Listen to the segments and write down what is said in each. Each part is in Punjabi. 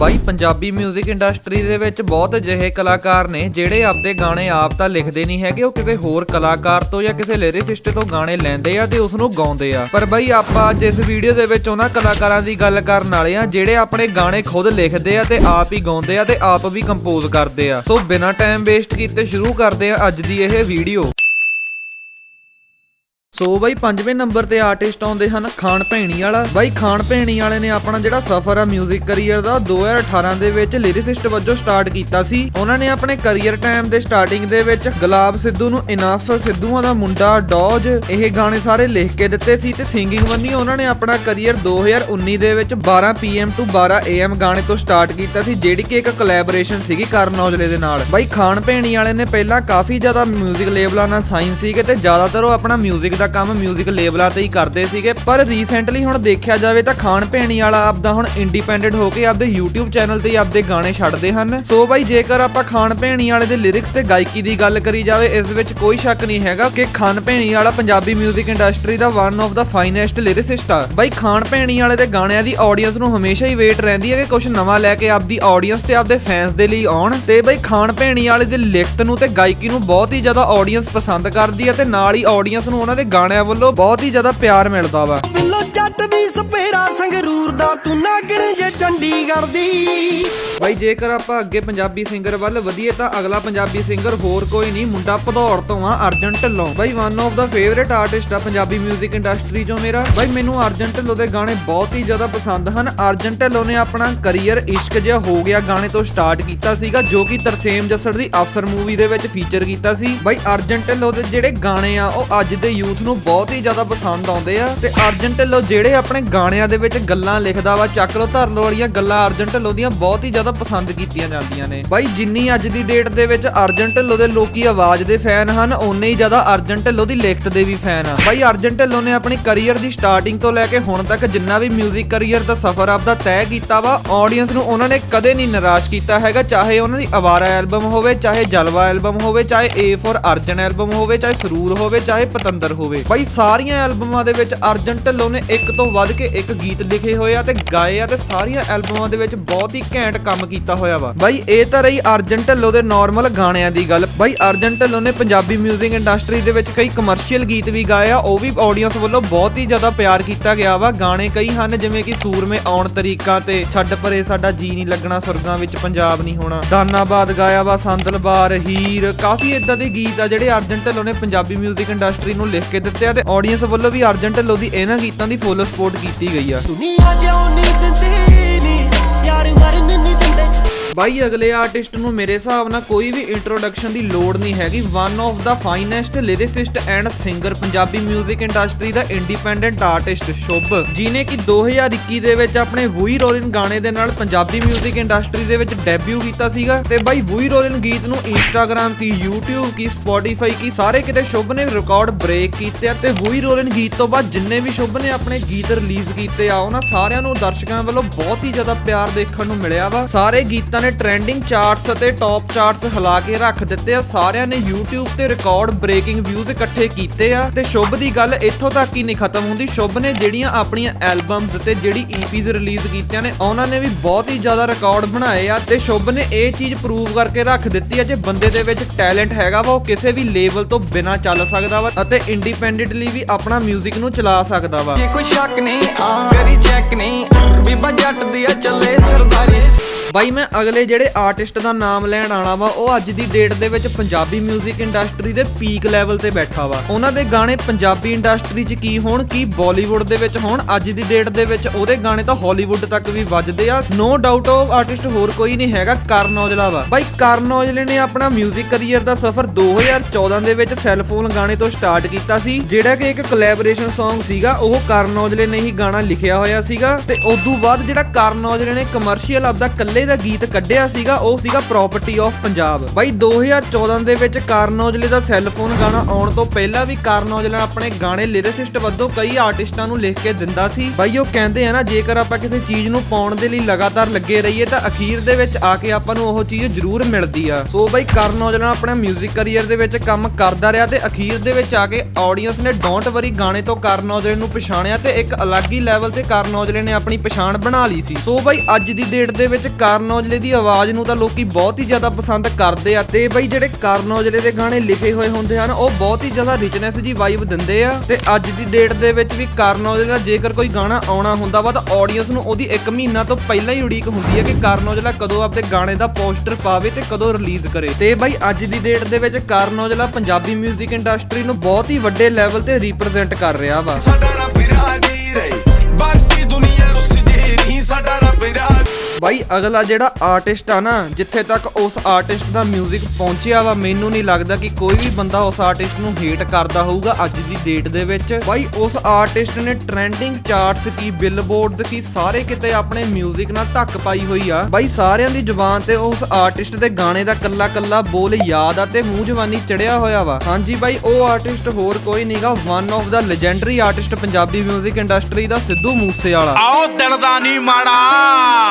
ਬਾਈ, ਪੰਜਾਬੀ 뮤직 ਇੰਡਸਟਰੀ ਦੇ ਵਿੱਚ ਬਹੁਤ ਅਜਿਹੇ ਕਲਾਕਾਰ ਨੇ ਜਿਹੜੇ ਆਪਦੇ ਗਾਣੇ ਆਪ ਤਾਂ ਲਿਖਦੇ ਨਹੀਂ ਹੈਗੇ, ਉਹ ਕਿਸੇ ਹੋਰ ਕਲਾਕਾਰ ਤੋਂ ਜਾਂ ਕਿਸੇ ਲਿਰਿਸਿਸਟ ਤੋਂ ਗਾਣੇ ਲੈਂਦੇ ਆ ਤੇ ਉਸ ਨੂੰ ਗਾਉਂਦੇ ਆ। ਪਰ ਬਾਈ, ਆਪਾਂ ਅੱਜ ਇਸ ਵੀਡੀਓ ਦੇ ਵਿੱਚ ਉਹਨਾਂ ਕਲਾਕਾਰਾਂ ਦੀ ਗੱਲ ਕਰਨ ਵਾਲੇ ਆ, ਜਿਹੜੇ ਆਪਣੇ ਗਾਣੇ ਖੁਦ ਲਿਖਦੇ ਆ ਤੇ ਆਪ ਹੀ ਗਾਉਂਦੇ ਆ ਤੇ ਆਪ ਵੀ ਕੰਪੋਜ਼ ਕਰਦੇ ਆ। ਸੋ ਬਿਨਾਂ ਟਾਈਮ ਵੇਸਟ ਕੀਤੇ ਸ਼ੁਰੂ ਕਰਦੇ ਆ ਅੱਜ ਦੀ ਇਹ ਵੀਡੀਓ ਸੋ ਬਾਈ ਪੰਜਵੇਂ ਨੰਬਰ ਤੇ ਆਰਟਿਸਟ ਆਉਂਦੇ ਹਨ ਖਾਨ ਭੈਣੀ ਵਾਲਾ ਬਾਈ ਖਾਨ ਭੈਣੀ ਵਾਲੇ ਨੇ ਆਪਣਾ ਜਿਹੜਾ ਸਫ਼ਰ ਆ 뮤직 ਕੈਰੀਅਰ ਦਾ 2018 ਦੇ ਵਿੱਚ ਲਿਰਿਸਿਸਟ ਵਜੋਂ ਸਟਾਰਟ ਕੀਤਾ ਸੀ ਉਹਨਾਂ ਨੇ ਆਪਣੇ ਕੈਰੀਅਰ ਟਾਈਮ ਦੇ ਸਟਾਰਟਿੰਗ ਦੇ ਵਿੱਚ ਗੁਲਾਬ ਸਿੱਧੂ ਨੂੰ ਇਨਫ ਸਿੱਧੂਆਂ ਦਾ ਮੁੰਡਾ ਡੌਜ ਇਹ ਗਾਣੇ ਸਾਰੇ ਲਿਖ ਕੇ ਦਿੱਤੇ ਸੀ ਤੇ ਸਿੰਗਿੰਗ ਬੰਨੀ ਉਹਨਾਂ ਨੇ ਆਪਣਾ ਕੈਰੀਅਰ 2019 ਦੇ ਵਿੱਚ 12 ਪੀਐਮ ਟੂ 12 ਏਐਮ ਗਾਣੇ ਤੋਂ ਸਟਾਰਟ ਕੀਤਾ ਸੀ ਜਿਹੜੀ ਕਿ ਇੱਕ ਕੋਲੈਬੋਰੇਸ਼ਨ ਸੀਗੀ ਕਰਨ ਔਜਲੇ ਦੇ ਨਾਲ ਬਾਈ ਖਾਨ ਭੈਣੀ ਵਾਲੇ ਨੇ ਪਹਿਲਾਂ ਕਾਫੀ ਜ਼ਿਆਦਾ 뮤직 ਲੇਬਲਾਂ ਨਾਲ ਸਾਈਨ ਸੀਗੇ ਤੇ ਜ਼ਿਆਦਾਤਰ ਉਹ ਆਪਣਾ 뮤직 ਦਾ ਦਾ ਕੰਮ 뮤직 ਲੇਬਲਾਂ ਤੇ ਹੀ ਕਰਦੇ ਸੀਗੇ, ਪਰ ਰੀਸੈਂਟਲੀ ਹੁਣ ਦੇਖਿਆ ਜਾਵੇ ਤਾਂ ਖਾਣ ਭੈਣੀ ਵਾਲਾ ਆਪਦਾ ਹੁਣ ਇੰਡੀਪੈਂਡੈਂਟ ਹੋ ਕੇ ਆਪਦੇ YouTube ਚੈਨਲ ਤੇ ਆਪਦੇ ਗਾਣੇ ਛੱਡਦੇ ਹਨ। ਸੋ ਬਾਈ, ਜੇਕਰ ਆਪਾਂ ਖਾਣ ਭੈਣੀ ਵਾਲੇ ਦੇ ਲਿਰਿਕਸ ਤੇ ਗਾਇਕੀ ਦੀ ਗੱਲ ਕਰੀ ਜਾਵੇ, ਇਸ ਵਿੱਚ ਕੋਈ ਸ਼ੱਕ ਨਹੀਂ ਹੈਗਾ ਕਿ ਖਾਨ ਭੈਣੀ ਵਾਲਾ Punjabi 뮤직 industry the one of the finest lyricist ਆ। ਬਾਈ ਖਾਨ ਭੈਣੀ ਵਾਲੇ ਦੇ ਗਾਣਿਆਂ ਦੀ ਆਡੀਅנס ਨੂੰ ਹਮੇਸ਼ਾ ਹੀ ਵੇਟ ਰਹਿੰਦੀ ਹੈ ਕਿ ਕੁਝ ਨਵਾਂ ਲੈ ਕੇ ਆਪਦੀ ਆਡੀਅנס ਤੇ ਆਪਦੇ ਫੈਨਸ ਦੇ ਲਈ ਆਉਣ। ਤੇ ਬਾਈ, ਖਾਣ ਭੈਣੀ ਵਾਲੇ ਦੇ ਲਿਖਤ ਨੂੰ ਤੇ ਗਾਇਕੀ ਨੂੰ ਬਹੁਤ ਹੀ ਜ਼ਿਆਦਾ ਆਡੀਅנס ਪਸੰਦ ਕਰਦੀ ਹੈ ਤੇ ਨਾਲ ਹੀ ਆਡੀਅנס ਨੂੰ ਉਹਨਾਂ ਦੇ ਗਾਣਿਆਂ ਵੱਲੋਂ ਬਹੁਤ ਹੀ ਜ਼ਿਆਦਾ ਪਿਆਰ ਮਿਲਦਾ ਵਾ। ਬਿੱਲੋ ਜੱਟ ਵੀ ਸਪੇਰਾ ਸੰਗਰੂਰ ਦਾ, ਤੂੰ ਨਾਗਣ ਜੇ ਚੰਡੀਗੜ੍ਹ ਦੀ। ਬਾਈ, ਜੇਕਰ ਆਪਾਂ ਅੱਗੇ ਪੰਜਾਬੀ ਸਿੰਗਰ ਵੱਲ ਵਧੀਏ ਤਾਂ ਅਗਲਾ ਪੰਜਾਬੀ ਸਿੰਗਰ ਹੋਰ ਕੋਈ ਨਹੀਂ, ਮੁੰਡਾ ਭਦੌੜ ਤੋਂ ਆ, ਅਰਜਨ ਢਿੱਲੋਂ। ਬਾਈ one of the favourite artist ਆ ਪੰਜਾਬੀ 뮤직 ਇੰਡਸਟਰੀ ਚੋਂ ਮੇਰਾ। ਬਾਈ, ਮੈਨੂੰ ਅਰਜਨ ਢਿੱਲੋਂ ਦੇ ਗਾਣੇ ਬਹੁਤ ਹੀ ਜ਼ਿਆਦਾ ਪਸੰਦ ਹਨ। ਅਰਜਨ ਢਿੱਲੋਂ ਨੇ ਆਪਣਾ ਕੈਰੀਅਰ ਇਸ਼ਕ ਜਿਹਾ ਹੋ ਗਿਆ, ਗਾਣੇ ਤੋਂ ਸਟਾਰਟ ਕੀਤਾ ਸੀਗਾ, ਜੋ ਕਿ ਤਰਸੇਮ ਜੱਸੜ ਦੀ ਅਫਸਰ ਮੂਵੀ ਦੇ ਵਿੱਚ ਫੀਚਰ ਕੀਤਾ ਸੀ। ਬਾਈ, ਅਰਜਨ ਢਿੱਲੋਂ ਦੇ ਜਿਹੜੇ ਗਾਣੇ ਆ, ਉਹ ਅੱਜ ਦੇ ਯੂਥ ਨੂੰ ਬਹੁਤ ਹੀ ਜ਼ਿਆਦਾ ਪਸੰਦ ਆਉਂਦੇ ਆ। ਤੇ ਅਰਜਨ ਢਿੱਲੋਂ ਜਿਹੜੇ ਆਪਣੇ ਗਾਣਿਆਂ ਦੇ ਵਿੱਚ ਗੱਲਾਂ ਲਿਖਦਾ ਵਾ, ਚੱਕ ਲੋ ਧਰ ਲੋ ਵਾਲੀਆਂ ਗੱਲਾਂ ਅਰਜਨ ਢਿੱਲੋਂ ਦੀਆਂ ਬਹੁਤ ਹੀ ਜ਼ਿਆਦਾ ਪਸੰਦ ਕੀਤੀਆਂ ਜਾਂਦੀਆਂ ਨੇ। ਬਾਈ, ਜਿੰਨੀ ਅੱਜ ਦੀ ਡੇਟ ਦੇ ਵਿੱਚ ਅਰਜਨ ਢਿੱਲੋਂ ਦੇ ਲੋਕੀ ਆਵਾਜ਼ ਦੇ ਫੈਨ ਹਨ, ਓਨੇ ਹੀ ਜ਼ਿਆਦਾ ਅਰਜਨ ਢਿੱਲੋਂ ਦੀ ਲਿਖਤ ਦੇ ਵੀ ਫੈਨ ਆ। ਬਾਈ, ਅਰਜਨ ਢਿੱਲੋਂ ਨੇ ਆਪਣੀ ਕੈਰੀਅਰ ਦੀ ਸਟਾਰਟਿੰਗ ਤੋਂ ਲੈ ਕੇ ਹੁਣ ਤੱਕ ਜਿੰਨਾ ਵੀ 뮤직 ਕੈਰੀਅਰ ਦਾ ਸਫ਼ਰ ਆਪਦਾ ਤੈਅ ਕੀਤਾ ਵਾ ਆਡੀਅנס ਨੂੰ ਉਹਨਾਂ ਨੇ ਕਦੇ ਨਹੀਂ ਨਿਰਾਸ਼ ਕੀਤਾ ਹੈਗਾ, ਚਾਹੇ ਉਹਨਾਂ ਦੀ ਆਵਾਰਾ ਐਲਬਮ ਹੋਵੇ, ਚਾਹੇ ਜਲਵਾ ਐਲਬਮ ਹੋਵੇ, ਚਾਹੇ ਏ ਫੋਰ ਅਰਜਨ ਐਲਬਮ ਹੋਵੇ, ਚਾਹੇ ਸਰੂਰ ਹੋਵੇ, ਚਾਹੇ ਪਤੰਦਰ ਹੋਵੇ। ਬਾਈ, ਸਾਰੀਆਂ ਐਲਬਮਾਂ ਦੇ ਵਿੱਚ ਅਰਜਨ ਢਿੱਲੋਂ ਨੇ ਇੱਕ ਤੋਂ ਵੱਧ ਕੇ ਇੱਕ ਗੀਤ ਲਿਖੇ ਹੋਏ ਆ ਤੇ ਗਾਏ ਆ ਤੇ ਸਾਰੀਆਂ ਐਲਬਮਾਂ ਦੇ ਵਿੱਚ ਬਹੁਤ ਹੀ ਘੈਂਟ ਕੰਮ ਕੀਤਾ ਹੋਇਆ ਵਾ। ਬਾਈ, ਇਹ ਤਾਂ ਰਹੀ ਅਰਜਨ ਢਿੱਲੋਂ ਦੇ ਨਾਰਮਲ ਗਾਣਿਆਂ ਦੀ ਗੱਲ। ਬਾਈ, ਅਰਜਨ ਢਿੱਲੋਂ ਨੇ ਪੰਜਾਬੀ 뮤직 ਇੰਡਸਟਰੀ ਦੇ ਵਿੱਚ ਕਈ ਕਮਰਸ਼ੀਅਲ ਗੀਤ ਵੀ ਗਾਏ ਆ, ਉਹ ਵੀ ਆਡੀਅנס ਵੱਲੋਂ ਬਹੁਤ ਹੀ ਜ਼ਿਆਦਾ ਪਿਆਰ ਕੀਤਾ ਗਿਆ ਵਾ। ਗਾਣੇ ਕਈ ਹਨ, ਜਿਵੇਂ ਕਿ ਸੂਰਮੇ ਆਉਣ ਤਰੀਕਾ ਤੇ ਛੱਡ ਪਰੇ ਸਾਡਾ ਜੀ ਨਹੀਂ ਲੱਗਣਾ, ਸੁਰਗਾਂ ਵਿੱਚ ਪੰਜਾਬ ਨਹੀਂ ਹੋਣਾ। ਦਾਨਾਬਾਦ ਗਾਇਆ ਵਾ ਸੰਦਲਬਾਰ ਹੀਰ। ਕਾਫੀ ਇਦਾਂ ਦੇ ਗੀਤ ਆ ਜਿਹੜੇ ਅਰਜਨ ਢਿੱਲੋਂ ਨੇ ਪੰਜਾਬੀ 뮤직 ਇੰਡਸਟਰੀ ਨੂੰ ਲਿਖ ਕੇ ਦਿੱਤੇ ਆ ਤੇ ਆਡੀਅנס ਵੱਲੋਂ ਵੀ ਅਰਜਨ ਢਿੱਲੋਂ ਦੀ ਇਹਨਾਂ ਗੀਤਾਂ ਦੀ ਫੁੱਲ ਸਪੋਰਟ ਕੀਤੀ ਗਈ ਆ। ਦੁਨੀਆ ਜਿਉ ਨਹੀਂ ਦਿੰਦੀ ਨੀ, ਯਾਰ ਮਰਨ ਨਹੀਂ ਦਿੰਦੇ। ਬਾਈ ਅਗਲੇ ਆਰਟਿਸਟ ਨੂੰ ਮੇਰੇ ਹਿਸਾਬ ਨਾਲ ਕੋਈ ਵੀ ਇੰਟਰੋਡਕਸ਼ਨ ਦੀ ਲੋੜ ਨਹੀਂ ਹੈਗੀ one of the finest lyricist and singer Punjabi 뮤직 industry the independent artist Shubh ਜਿਨੇ ਕਿ 2021 ਦੇ ਵਿੱਚ ਆਪਣੇ ਵੂਈ ਰੋਲਿਨ ਗਾਣੇ ਦੇ ਨਾਲ ਪੰਜਾਬੀ 뮤직 ਇੰਡਸਟਰੀ ਦੇ ਵਿੱਚ ਡੈਬਿਊ ਕੀਤਾ ਸੀਗਾ ਤੇ ਬਾਈ ਵੂਈ ਰੋਲਿਨ ਗੀਤ ਨੂੰ ਇੰਸਟਾਗ੍ਰam ਕੀ YouTube ਕੀ Spotify ਕੀ ਸਾਰੇ ਕਿਤੇ ਸ਼ੁਭ ਨੇ ਰਿਕਾਰਡ ਬ੍ਰੇਕ ਕੀਤੇ ਆ ਤੇ ਵੂਈ ਰੋਲਿਨ ਗੀਤ ਤੋਂ ਬਾਅਦ ਜਿੰਨੇ ਵੀ ਸ਼ੁਭ ਨੇ ਆਪਣੇ ਗੀਤ ਰਿਲੀਜ਼ ਕੀਤੇ ਆ ਉਹਨਾਂ ਸਾਰਿਆਂ ਨੂੰ ਦਰਸ਼ਕਾਂ ਵੱਲੋਂ ਬਹੁਤ ਹੀ ਜ਼ਿਆਦਾ ਪਿਆਰ ਦੇਖਣ ਨੂੰ ਮਿਲਿਆ ਵਾ ਸਾਰੇ ਗੀਤਾਂ ਨੇ ਟ੍ਰੈਂਡਿੰਗ ਚਾਰਟਸ ਅਤੇ ਟੌਪ ਚਾਰਟਸ ਹਿਲਾ ਕੇ ਰੱਖ ਦਿੱਤੇ ਆ। ਸਾਰਿਆਂ ਨੇ YouTube ਤੇ ਰਿਕਾਰਡ ਬ੍ਰੇਕਿੰਗ ਵਿਊਜ਼ ਇਕੱਠੇ ਕੀਤੇ ਆ। ਤੇ ਸ਼ੁਭ ਦੀ ਗੱਲ ਇੱਥੋਂ ਤੱਕ ਹੀ ਨਹੀਂ ਖਤਮ ਹੁੰਦੀ। ਸ਼ੁਭ ਨੇ ਜਿਹੜੀਆਂ ਆਪਣੀਆਂ ਐਲਬਮਸ ਤੇ ਜਿਹੜੀ EPs ਰਿਲੀਜ਼ ਕੀਤੀਆਂ ਨੇ, ਉਹਨਾਂ ਨੇ ਵੀ ਬਹੁਤ ਹੀ ਜ਼ਿਆਦਾ ਰਿਕਾਰਡ ਬਣਾਏ ਆ। ਤੇ ਸ਼ੁਭ ਨੇ ਇਹ ਚੀਜ਼ ਪ੍ਰੂਵ ਕਰਕੇ ਰੱਖ ਦਿੱਤੀ ਆ ਜੇ ਬੰਦੇ ਦੇ ਵਿੱਚ ਟੈਲੈਂਟ ਹੈਗਾ ਵਾ, ਉਹ ਕਿਸੇ ਵੀ ਲੈਵਲ ਤੋਂ ਬਿਨਾਂ ਚੱਲ ਸਕਦਾ ਵਾ ਅਤੇ ਇੰਡੀਪੈਂਡੈਂਟਲੀ ਵੀ ਆਪਣਾ 뮤직 ਨੂੰ ਚਲਾ ਸਕਦਾ ਵਾ। ਜੇ ਕੋਈ ਸ਼ੱਕ ਨਹੀਂ, ਆ ਕਰੀ ਚੈੱਕ ਨਹੀਂ ਬੀਬਾ ਜੱਟ ਦੀ ਆ ਚੱਲੇ ਸਰਦਾਰੀ। ਬਾਈ ਮੈਂ ਅਗਲੇ ਜਿਹੜੇ ਆਰਟਿਸਟ ਦਾ ਨਾਮ ਲੈਣ ਆਣਾ ਵਾ ਉਹ ਅੱਜ ਦੀ ਡੇਟ ਦੇ ਵਿੱਚ ਪੰਜਾਬੀ 뮤직 ਇੰਡਸਟਰੀ ਦੇ ਪੀਕ ਲੈਵਲ ਤੇ ਬੈਠਾ ਵਾ ਉਹਨਾਂ ਦੇ ਗਾਣੇ ਪੰਜਾਬੀ ਇੰਡਸਟਰੀ 'ਚ ਕੀ ਹੋਣ ਕੀ ਬਾਲੀਵੁੱਡ ਦੇ ਵਿੱਚ ਹੋਣ ਅੱਜ ਦੀ ਡੇਟ ਦੇ ਵਿੱਚ ਉਹਦੇ ਗਾਣੇ ਤਾਂ ਹਾਲੀਵੁੱਡ ਤੱਕ ਵੀ ਵੱਜਦੇ ਆ ਨੋ ਡਾਊਟ ਉਹ ਆਰਟਿਸਟ ਹੋਰ ਕੋਈ ਨਹੀਂ ਹੈਗਾ ਕਰਨ ਔਜਲਾ ਵਾ ਬਾਈ ਕਰਨ ਔਜਲੇ ਨੇ ਆਪਣਾ 뮤직 ਕੈਰੀਅਰ ਦਾ ਸਫ਼ਰ 2014 ਦੇ ਵਿੱਚ ਸੈੱਲਫੋਨ ਗਾਣੇ ਤੋਂ ਸਟਾਰਟ ਕੀਤਾ ਸੀ ਜਿਹੜਾ ਕਿ ਇੱਕ ਕੋਲੈਬੋਰੇਸ਼ਨ Song ਸੀਗਾ ਉਹ ਕਰਨ ਔਜਲੇ ਨੇ ਹੀ ਗਾਣਾ ਲਿਖਿਆ ਹੋਇਆ ਸੀਗਾ ਤੇ ਉਸ ਤੋਂ ਬਾਅਦ ਜਿਹੜਾ ਕਰਨ ਔਜਲੇ ਨੇ ਕਮਰਸ਼ੀਅਲ ਆਪਦਾ ਔਜਲੇ ਦਾ ਗੀਤ ਕੱਢਿਆ ਸੀਗਾ, ਉਹ ਸੀਗਾ ਪ੍ਰਾਪਰਟੀ ਆਫ ਪੰਜਾਬ ਬਾਈ 2014 ਦੇ ਵਿੱਚ ਕਰਨ ਔਜਲੇ ਦਾ ਸੈੱਲਫੋਨ ਗਾਣਾ ਆਉਣ ਤੋਂ ਪਹਿਲਾਂ ਵੀ ਕਰਨ ਔਜਲਾ ਆਪਣੇ ਗਾਣੇ ਲਿਰਿਸਟ ਵੱਲੋਂ ਕਈ ਆਰਟਿਸਟਾਂ ਨੂੰ ਲਿਖ ਕੇ ਦਿੰਦਾ ਸੀ। ਬਾਈ, ਉਹ ਕਹਿੰਦੇ ਆ ਨਾ, ਜੇਕਰ ਆਪਾਂ ਕਿਸੇ ਚੀਜ਼ ਨੂੰ ਪਾਉਣ ਦੇ ਲਈ ਲਗਾਤਾਰ ਲੱਗੇ ਰਹੀਏ, ਤਾਂ ਅਖੀਰ ਦੇ ਵਿੱਚ ਆ ਕੇ ਆਪਾਂ ਨੂੰ ਉਹ ਚੀਜ਼ ਜ਼ਰੂਰ ਮਿਲਦੀ ਆ। ਸੋ ਬਾਈ, ਕਰਨ ਔਜਲਾ ਆਪਣਾ 뮤직 ਕੈਰੀਅਰ ਦੇ ਵਿੱਚ ਕੰਮ ਕਰਦਾ ਰਿਹਾ ਤੇ ਅਖੀਰ ਦੇ ਵਿੱਚ ਆ ਕੇ ਆਡੀਅנס ਨੇ ਡੋਂਟ ਵਰੀ ਗਾਣੇ ਤੋਂ ਕਰਨ ਔਜਲੇ ਨੂੰ ਪਛਾਣਿਆ ਤੇ ਇੱਕ ਅਲੱਗ ਹੀ ਲੈਵਲ ਤੇ ਕਰਨ ਔਜਲੇ ਨੇ ਆਪਣੀ ਪਛਾਣ ਬਣਾ ਲਈ ਸੀ। ਸੋ ਬਾਈ, ਅੱਜ ਦੀ ਡੇਟ ਦੇ ਵਿੱਚ ਕਰਨ ਔਜਲੇ ਦੀ ਆਵਾਜ਼ ਨੂੰ ਤਾਂ ਲੋਕੀ ਬਹੁਤ ਹੀ ਜ਼ਿਆਦਾ ਪਸੰਦ ਕਰਦੇ ਆ ਤੇ ਬਈ ਜਿਹੜੇ ਕਰਨ ਔਜਲੇ ਦੇ ਗਾਣੇ ਲਿਖੇ ਹੋਏ ਹੁੰਦੇ ਹਨ, ਉਹ ਬਹੁਤ ਹੀ ਜ਼ਿਆਦਾ ਰਿਚਨੈਸ ਜੀ ਵਾਈਬ ਦਿੰਦੇ ਆ। ਤੇ ਅੱਜ ਦੀ ਡੇਟ ਦੇ ਵਿੱਚ ਵੀ ਕਰਨ ਔਜਲੇ ਦਾ ਜੇਕਰ ਕੋਈ ਗਾਣਾ ਆਉਣਾ ਹੁੰਦਾ ਵਾ ਤਾਂ ਆਡੀਅנס ਨੂੰ ਉਹਦੀ 1 ਮਹੀਨਾ ਤੋਂ ਪਹਿਲਾਂ ਹੀ ਉਡੀਕ ਹੁੰਦੀ ਹੈ ਕਿ ਕਰਨ ਔਜਲਾ ਕਦੋਂ ਆਪਣੇ ਗਾਣੇ ਦਾ ਪੋਸਟਰ ਪਾਵੇ ਤੇ ਕਦੋਂ ਰਿਲੀਜ਼ ਕਰੇ। ਤੇ ਬਈ ਅੱਜ ਦੀ ਡੇਟ ਦੇ ਵਿੱਚ ਕਰਨ ਔਜਲਾ ਪੰਜਾਬੀ 뮤직 ਇੰਡਸਟਰੀ ਨੂੰ ਬਹੁਤ ਹੀ ਵੱਡੇ ਲੈਵਲ ਤੇ ਰਿਪਰੈਜ਼ੈਂਟ ਕਰ ਰਿਹਾ ਵਾ। ਸਾਡਾ ਰੱਬ ਰਾਜੀ ਰਹੇ, ਬਾਕੀ ਦੁਨੀਆ ਰੁੱਸ ਜੇ ਨਹੀਂ ਸਾਡਾ ਰੱਬ ਰਾਜੀ ਬਾਈ ਅਗਲਾ ਜਿਹੜਾ ਆਰਟਿਸਟ ਆ ਨਾ ਜਿੱਥੇ ਤੱਕ ਉਸ ਆਰਟਿਸਟ ਦਾ 뮤직 ਪਹੁੰਚਿਆ ਵਾ ਮੈਨੂੰ ਨਹੀਂ ਲੱਗਦਾ ਕਿ ਕੋਈ ਵੀ ਬੰਦਾ ਉਸ ਆਰਟਿਸਟ ਨੂੰ ਹੇਟ ਕਰਦਾ ਹੋਊਗਾ ਅੱਜ ਦੀ ਡੇਟ ਦੇ ਵਿੱਚ ਬਾਈ ਉਸ ਆਰਟਿਸਟ ਨੇ ਟ੍ਰੈਂਡਿੰਗ ਚਾਰਟਸ ਕੀ ਬਿਲਬੋਰਡਸ ਕੀ ਸਾਰੇ ਕਿਤੇ ਆਪਣੇ 뮤직 ਨਾਲ ਧੱਕ ਪਾਈ ਹੋਈ ਆ ਬਾਈ ਸਾਰਿਆਂ ਦੀ ਜ਼ੁਬਾਨ ਤੇ ਉਸ ਆਰਟਿਸਟ ਦੇ ਗਾਣੇ ਦਾ ਕੱਲਾ ਕੱਲਾ ਬੋਲ ਯਾਦ ਆ ਤੇ ਮੂੰਹ ਜਵਾਨੀ ਚੜਿਆ ਹੋਇਆ ਵਾ ਹਾਂਜੀ ਬਾਈ ਉਹ ਆਰਟਿਸਟ ਹੋਰ ਕੋਈ ਨਹੀਂਗਾ one of the legendary artist Punjabi 뮤직 industry ਦਾ ਸਿੱਧੂ ਮੂਸੇਵਾਲਾ ਆਓ ਦਿਲ ਦਾ ਨਹੀਂ ਮਾੜਾ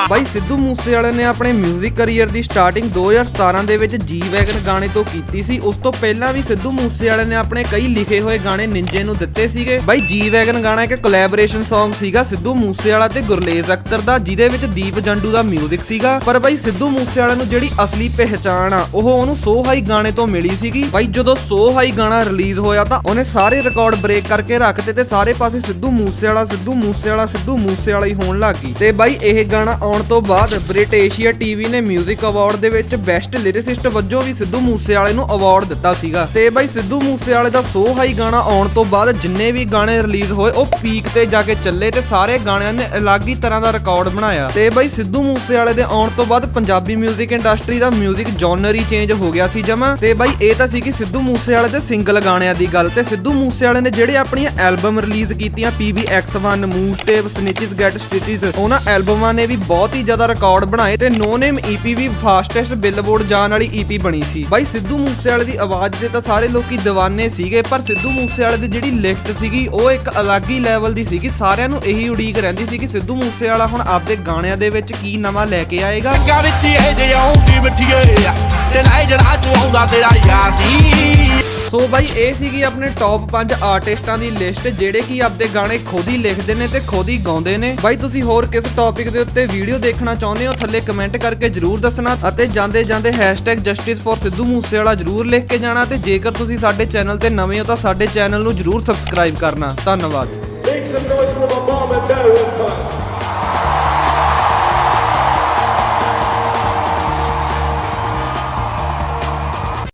ਬਾਈ ਸਿੱਧੂ ਮੂਸੇਵਾਲੇ ਨੇ ਆਪਣੇ 뮤직 ਕੈਰੀਅਰ ਦੀ ਸਟਾਰਟਿੰਗ 2017 ਦੇ ਵਿੱਚ ਜੀ ਵੈਗਨ ਗਾਣੇ ਤੋਂ ਕੀਤੀ ਸੀ ਉਸ ਤੋਂ ਪਹਿਲਾਂ ਵੀ ਸਿੱਧੂ ਮੂਸੇਵਾਲੇ ਨੇ ਆਪਣੇ ਕਈ ਲਿਖੇ ਹੋਏ ਗਾਣੇ ਨਿੰਜੇ ਨੂੰ ਦਿੱਤੇ ਸੀਗੇ ਬਾਈ ਜੀ ਵੈਗਨ ਗਾਣਾ ਇੱਕ ਕੋਲੈਬੋਰੇਸ਼ਨ Song ਸੀਗਾ ਸਿੱਧੂ ਮੂਸੇਵਾਲਾ ਤੇ ਗੁਰਲੇਜ਼ ਅਖਤਰ ਦਾ ਜਿਹਦੇ ਵਿੱਚ ਦੀਪ ਜੰਡੂ ਦਾ 뮤직 ਸੀਗਾ ਪਰ ਬਾਈ ਸਿੱਧੂ ਮੂਸੇਵਾਲੇ ਨੂੰ ਜਿਹੜੀ ਅਸਲੀ ਪਹਿਚਾਣ ਆ ਉਹ ਉਹਨੂੰ ਸੋ ਹਾਈ ਗਾਣੇ ਤੋਂ ਮਿਲੀ ਸੀਗੀ ਬਾਈ ਜਦੋਂ ਸੋ ਹਾਈ ਗਾਣਾ ਰਿਲੀਜ਼ ਹੋਇਆ ਤਾਂ ਉਹਨੇ ਸਾਰੇ ਰਿਕਾਰਡ ਬ੍ਰੇਕ ਕਰਕੇ ਰੱਖਤੇ ਤੇ ਸਾਰੇ ਪਾਸੇ ਸਿੱਧੂ ਮੂਸੇਵਾਲਾ ਸਿੱਧੂ ਮੂਸੇਵਾਲਾ ਸਿੱਧੂ ਮੂਸੇਵਾਲਾ ਹੀ ਹੋਣ ਲੱਗ ਗਈ ਤੇ ਬਾਈ ਇਹ ਗਾਣਾ ਆਉਣ ਤੋਂ ਬਾਅਦ ਬ੍ਰਿਟੇਸ਼ੀਆ ਟੀਵੀ ਨੇ 뮤직 ਅਵਾਰਡ ਦੇ ਵਿੱਚ ਬੈਸਟ ਲਿਰਿਸਿਸਟ ਵਜੋਂ ਵੀ ਸਿੱਧੂ ਮੂਸੇਵਾਲੇ ਨੂੰ ਅਵਾਰਡ ਦਿੱਤਾ ਸੀਗਾ ਤੇ ਬਾਈ ਸਿੱਧੂ ਮੂਸੇਵਾਲੇ ਦਾ ਸੋ ਹਾਈ ਗਾਣਾ ਆਉਣ ਤੋਂ ਬਾਅਦ ਜਿੰਨੇ ਵੀ ਗਾਣੇ ਰਿਲੀਜ਼ ਹੋਏ ਉਹ ਪੀਕ ਤੇ ਜਾ ਕੇ ਚੱਲੇ ਤੇ ਸਾਰੇ ਗਾਣਿਆਂ ਨੇ ਅਲੱਗ ਹੀ ਤਰ੍ਹਾਂ ਦਾ ਰਿਕਾਰਡ ਬਣਾਇਆ ਤੇ ਬਾਈ ਸਿੱਧੂ ਮੂਸੇਵਾਲੇ ਦੇ ਆਉਣ ਤੋਂ ਬਾਅਦ ਪੰਜਾਬੀ 뮤직 ਇੰਡਸਟਰੀ ਦਾ 뮤직 ਜਨਰ ਹੀ ਚੇਂਜ ਹੋ ਗਿਆ ਸੀ ਜਮਾ ਤੇ ਬਾਈ ਇਹ ਤਾਂ ਸੀ ਕਿ ਸਿੱਧੂ ਮੂਸੇਵਾਲੇ ਦੇ ਸਿੰਗਲ ਗਾਣਿਆਂ ਦੀ ਗੱਲ ਤੇ ਸਿੱਧੂ ਮੂਸੇਵਾਲੇ ਨੇ ਜਿਹੜੇ ਆਪਣੀਆਂ ਐਲਬਮ ਰਿਲੀਜ਼ ਕੀਤੀਆਂ PBX1 move step snitches get stitches ਉਹਨਾਂ ਐਲਬਮਾਂ ਨੇ ਵੀ ਬਹੁਤ ਹੀ ਜ਼ਿਆਦਾ ਰਿਕਾਰਡ ਬਣਾਏ ਤੇ ਨੋ ਨੇਮ EP ਵੀ ਫਾਸਟੈਸਟ ਬਿਲਬੋਰਡ ਜਾਣ ਵਾਲੀ EP ਬਣੀ ਸੀ। ਬਾਈ ਸਿੱਧੂ ਮੂਸੇਵਾਲੇ ਦੀ ਆਵਾਜ਼ ਦੇ ਤਾਂ ਸਾਰੇ ਲੋਕੀ دیਵਾਨੇ ਸੀਗੇ, ਪਰ ਸਿੱਧੂ ਮੂਸੇਵਾਲੇ ਦੀ ਜਿਹੜੀ ਲਿਖਤ ਸੀਗੀ, ਉਹ ਇੱਕ ਅਲੱਗ ਹੀ ਲੈਵਲ ਦੀ ਸੀਗੀ। ਸਾਰਿਆਂ ਨੂੰ ਇਹੀ ਉਡੀਕ ਰਹਿੰਦੀ ਸੀ ਕਿ ਸਿੱਧੂ ਮੂਸੇਵਾਲਾ ਹੁਣ ਆਪਦੇ ਗਾਣਿਆਂ ਦੇ ਵਿੱਚ ਕੀ ਨਵਾਂ ਲੈ ਕੇ ਆਏਗਾ। ਗਾ ਵਿੱਚ ਜੇ ਆਉਂਦੀ ਮਿੱਠੀਏ, ਤੇ ਲੈ ਜੜਾ ਤੂੰ ਆਉਂਦਾ ਤੇਰਾ ਯਾਰ ਨਹੀਂ ਸੋ ਬਾਈ, ਇਹ ਸੀਗੀ ਆਪਣੇ ਟੌਪ 5 ਆਰਟਿਸਟਾਂ ਦੀ ਲਿਸਟ ਜਿਹੜੇ ਕਿ ਆਪਦੇ ਗਾਣੇ ਖੁਦ ਹੀ ਲਿਖਦੇ ਨੇ ਤੇ ਖੁਦ ਹੀ ਗਾਉਂਦੇ ਨੇ। ਬਾਈ, ਤੁਸੀਂ ਹੋਰ ਕਿਸ ਟੌਪਿਕ ਦੇ ਉੱਤੇ ਵੀਡੀਓ ਦੇਖਣਾ ਚਾਹੁੰਦੇ ਹੋ, ਥੱਲੇ ਕਮੈਂਟ ਕਰਕੇ ਜਰੂਰ ਦੱਸਣਾ ਅਤੇ ਜਾਂਦੇ ਜਾਂਦੇ #justice4ਸਿੱਧੂ ਮੂਸੇਵਾਲਾ ਜਰੂਰ ਲਿਖ ਕੇ ਜਾਣਾ ਤੇ ਜੇਕਰ ਤੁਸੀਂ ਸਾਡੇ ਚੈਨਲ ਤੇ ਨਵੇਂ ਹੋ ਤਾਂ ਸਾਡੇ ਚੈਨਲ ਨੂੰ ਜਰੂਰ ਸਬਸਕ੍ਰਾਈਬ ਕਰਨਾ। ਧੰਨਵਾਦ। Make some noise for my mom and dad.